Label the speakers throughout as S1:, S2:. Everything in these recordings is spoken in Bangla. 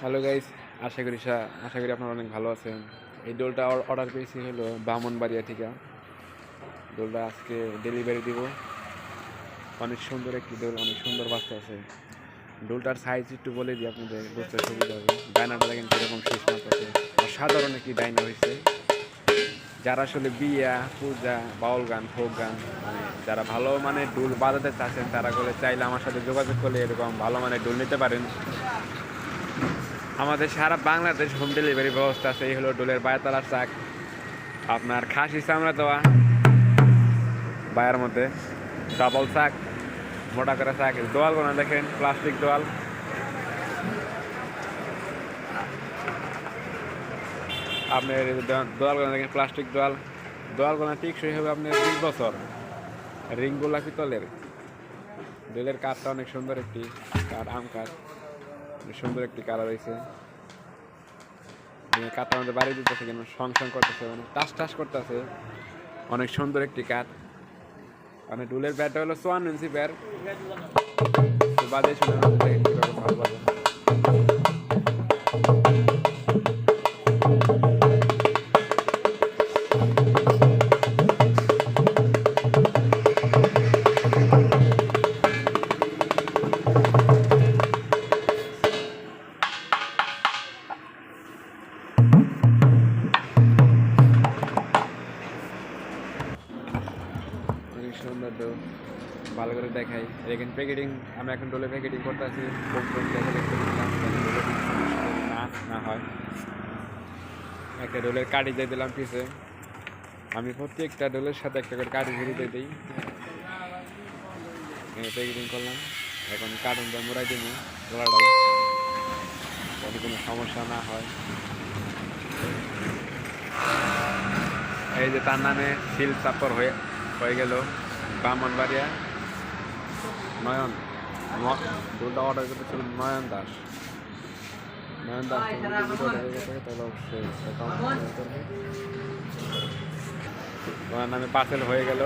S1: হ্যালো গাইস আশা করি আশা করি আপনারা অনেক ভালো আছেন। এই ডোলটা অর্ডার পেয়েছি হলো বামনবাড়িয়া থেকে। ডোলটা আজকে ডেলিভারি দিব। অনেক সুন্দর একটি ডোল অনেক সুন্দর বাচ্চা আছে। ডোলটার সাইজ একটু বলে দিই আপনাদের, বুঝতে সুবিধা হবে। ডায়নাটা দেখেন কীরকম শেষ মাত্রাতে অসাধারণ একটি ডাইনা হয়েছে। যারা আসলে বিয়া, পূজা, বাউল গান ফোক গান মানে যারা ভালো মানে ডোল বাজাতে চাচ্ছেন, তারা করে চাইলে আমার সাথে যোগাযোগ করলে এরকম ভালো মানে ডোল নিতে পারেন। আমাদের সারা বাংলাদেশ হোম ডেলিভারি ব্যবস্থা আছে। এই হলো ডোলের বায়তলার চাক। আপনার খাসি চামড়া দেওয়া। বায়ের মধ্যে। ডাবল চাক মোটা করে চাক দোয়াল গোনা দেখেন প্লাস্টিক দোয়াল। দোয়াল গোনা দেখেন প্লাস্টিক দোয়াল। দোয়াল গোনা টিকসই হবে আপনার বিশ বছর। রিং রিংগুলা পিতলের ডোলের কাঠটা অনেক সুন্দর একটি কাঠ, আম কাঠ। সুন্দর একটি কালার রয়েছে কাঠটা আমাদের বাড়ি দিতেছে, কেন সং সং করতেছে মানে টাস টাস করতেছে। অনেক সুন্দর একটি কাঠ। মানে ডুলের ব্যাটটা হলো সোয়ান ইঞ্চি ব্যাট। বাজে শুনে ভালো করে দেখাই। এখানে প্যাকেটিং আমি এখন ডোলে প্যাকেটিং করতে আছি না না হয়। একটা ডোলের কাটি দিয়ে দিলাম পিছে। আমি প্রত্যেকটা ডোলের সাথে একটা করে কাঠি ঘুরি দিয়ে দিই। এখানে প্যাকেটিং করলাম। এখন কার্টুন মোড়াই দিব গোলাটাই যাতে কোনো সমস্যা না হয়। এই যে তার নামে সিল চাপর হয়ে হয়ে গেল বামনবাড়িয়া নয়ন দুটা অর্ডার করতেছিল নয়ন দাস। নয়ন দাস তাহলে অবশ্যই। তোমার নামে পার্সেল হয়ে গেল।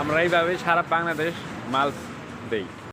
S1: আমরা এইভাবেই সারা বাংলাদেশ মাল দেই।